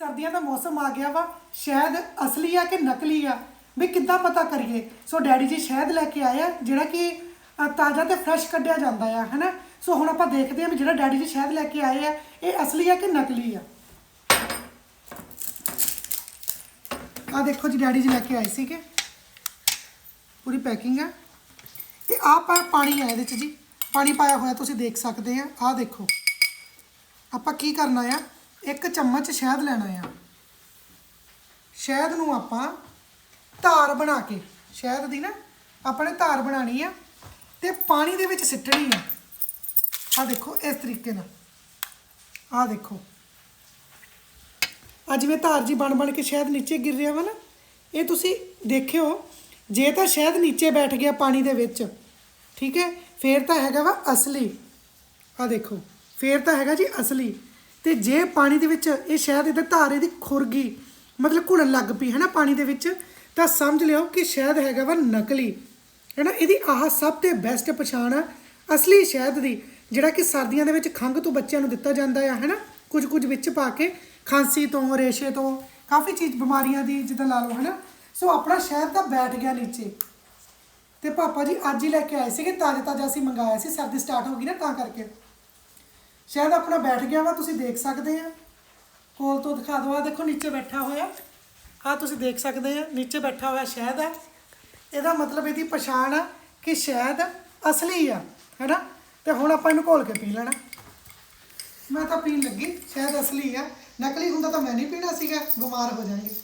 ਸਰਦੀਆਂ ਦਾ ਮੌਸਮ ਆ ਗਿਆ ਵਾ ਸ਼ਹਿਦ ਅਸਲੀ ਆ ਕਿ ਨਕਲੀ ਆ? ਵੀ ਕਿੱਦਾਂ ਪਤਾ ਕਰੀਏ? ਸੋ ਡੈਡੀ ਜੀ ਸ਼ਹਿਦ ਲੈ ਕੇ ਆਏ ਆ, ਜਿਹੜਾ ਕਿ ਤਾਜ਼ਾ ਤੇ ਫਰੈਸ਼ ਕੱਢਿਆ ਜਾਂਦਾ ਆ, ਹਨਾ? ਸੋ ਹੁਣ ਆਪਾਂ ਦੇਖਦੇ ਹਾਂ ਵੀ ਜਿਹੜਾ ਡੈਡੀ ਜੀ ਸ਼ਹਿਦ ਲੈ ਕੇ ਆਏ ਆ, ਇਹ ਅਸਲੀ ਆ ਕਿ ਨਕਲੀ ਆ? ਆ ਦੇਖੋ ਜੀ, ਡੈਡੀ ਜੀ ਲੈ ਕੇ ਆਏ ਸੀਗੇ। ਪੂਰੀ ਪੈਕਿੰਗ ਆ। ਤੇ ਆਹ ਪਾਣੀ ਆ ਇਹਦੇ ਚ ਜੀ। ਪਾਣੀ ਪਾਇਆ ਹੋਇਆ ਤੁਸੀਂ ਦੇਖ ਸਕਦੇ ਆ। ਆਹ ਦੇਖੋ। ਆਪਾਂ ਕੀ ਕਰਨਾ ਆ? ਇੱਕ ਚਮਚ ਸ਼ਹਿਦ ਲੈਣਾ ਆ। ਸ਼ਹਿਦ ਨੂੰ ਆਪਾਂ ਧਾਰ ਬਣਾ ਕੇ, ਸ਼ਹਿਦ ਦੀ ਨਾ ਆਪਣੇ ਧਾਰ ਬਣਾਣੀ ਆ ਤੇ ਪਾਣੀ ਦੇ ਵਿੱਚ ਸਿੱਟਣੀ ਆ। ਆ ਦੇਖੋ ਇਸ ਤਰੀਕੇ ਨਾਲ। ਆ ਦੇਖੋ। ਆ ਜਿਵੇਂ ਧਾਰ ਜੀ ਬਣ ਬਣ ਕੇ ਸ਼ਹਿਦ ਨੀਚੇ ਗਿਰ ਰਿਹਾ ਵਾ ਨਾ, ਇਹ ਤੁਸੀਂ ਦੇਖਿਓ, ਜੇ ਤਾਂ ਸ਼ਹਿਦ ਨੀਚੇ ਬੈਠ ਗਿਆ ਪਾਣੀ ਦੇ ਵਿੱਚ, ਠੀਕ ਹੈ, ਫੇਰ ਤਾਂ ਹੈਗਾ ਵਾ ਅਸਲੀ। ਆ ਦੇਖੋ, ਫੇਰ ਤਾਂ ਹੈਗਾ ਜੀ ਅਸਲੀ। ਤੇ ਜੇ ਪਾਣੀ ਦੇ ਵਿੱਚ ਇਹ ਸ਼ਹਿਦ ਇਹਦਾ ਧਾਰੇ ਦੀ ਖੁਰਗੀ ਮਤਲਬ ਘੁਲਣ ਲੱਗ ਪਈ ਹੈ ਨਾ ਪਾਣੀ ਦੇ ਵਿੱਚ, ਤਾਂ ਸਮਝ ਲਿਓ ਕਿ ਸ਼ਹਿਦ ਹੈਗਾ ਵਾ ਨਕਲੀ ਹੈ ਨਾ ਇਹਦੀ ਆਹ ਸਭ ਤੋਂ ਬੈਸਟ ਪਛਾਣ ਆ ਅਸਲੀ ਸ਼ਹਿਦ ਦੀ, ਜਿਹੜਾ ਕਿ ਸਰਦੀਆਂ ਦੇ ਵਿੱਚ ਖੰਘ ਤੋਂ ਬੱਚਿਆਂ ਨੂੰ ਦਿੱਤਾ ਜਾਂਦਾ ਆ ਹੈ ਨਾ ਕੁਝ ਕੁਝ ਵਿੱਚ ਪਾ ਕੇ, ਖਾਂਸੀ ਤੋਂ, ਰੇਸ਼ੇ ਤੋਂ, ਕਾਫੀ ਚੀਜ਼ ਬਿਮਾਰੀਆਂ ਦੀ ਜਿੱਦਾਂ ਲਾ ਲਓ ਹੈ ਨਾ ਸੋ ਆਪਣਾ ਸ਼ਹਿਦ ਤਾਂ ਬੈਠ ਗਿਆ ਨੀਚੇ। ਤੇ ਪਾਪਾ ਜੀ ਅੱਜ ਹੀ ਲੈ ਕੇ ਆਏ ਸੀਗੇ ਤਾਜ਼ਾ ਤਾਜ਼ਾ ਅਸੀਂ ਮੰਗਾਇਆ ਸੀ, ਸਰਦੀ ਸਟਾਰਟ ਹੋ ਗਈ ਨਾ ਤਾਂ ਕਰਕੇ। ਸ਼ਾਇਦ ਆਪਣਾ ਬੈਠ ਗਿਆ ਵਾ, ਤੁਸੀਂ ਦੇਖ ਸਕਦੇ ਆ। ਕੋਲ ਤੋਂ ਦਿਖਾ ਦਿਓ ਆ ਦੇਖੋ ਨੀਚੇ ਬੈਠਾ ਹੋਇਆ। ਆ ਤੁਸੀਂ ਦੇਖ ਸਕਦੇ ਆ, ਨੀਚੇ ਬੈਠਾ ਹੋਇਆ ਸ਼ਾਇਦ ਆ। ਇਹਦਾ ਮਤਲਬ ਇਹਦੀ ਪਛਾਣ ਆ ਕਿ ਸ਼ਾਇਦ ਅਸਲੀ ਆ, ਹੈਨਾ? ਤੇ ਹੁਣ ਆਪਾਂ ਇਹਨੂੰ ਘੋਲ ਕੇ ਪੀ ਲੈਣਾ। ਮੈਂ ਤਾਂ ਪੀਣ ਲੱਗੀ ਸ਼ਾਇਦ ਅਸਲੀ ਆ। ਨਕਲੀ ਹੁੰਦਾ ਤਾਂ ਮੈਂ ਨਹੀਂ ਪੀਣਾ ਸੀਗਾ, ਬਿਮਾਰ ਹੋ ਜਾਵਾਂਗੇ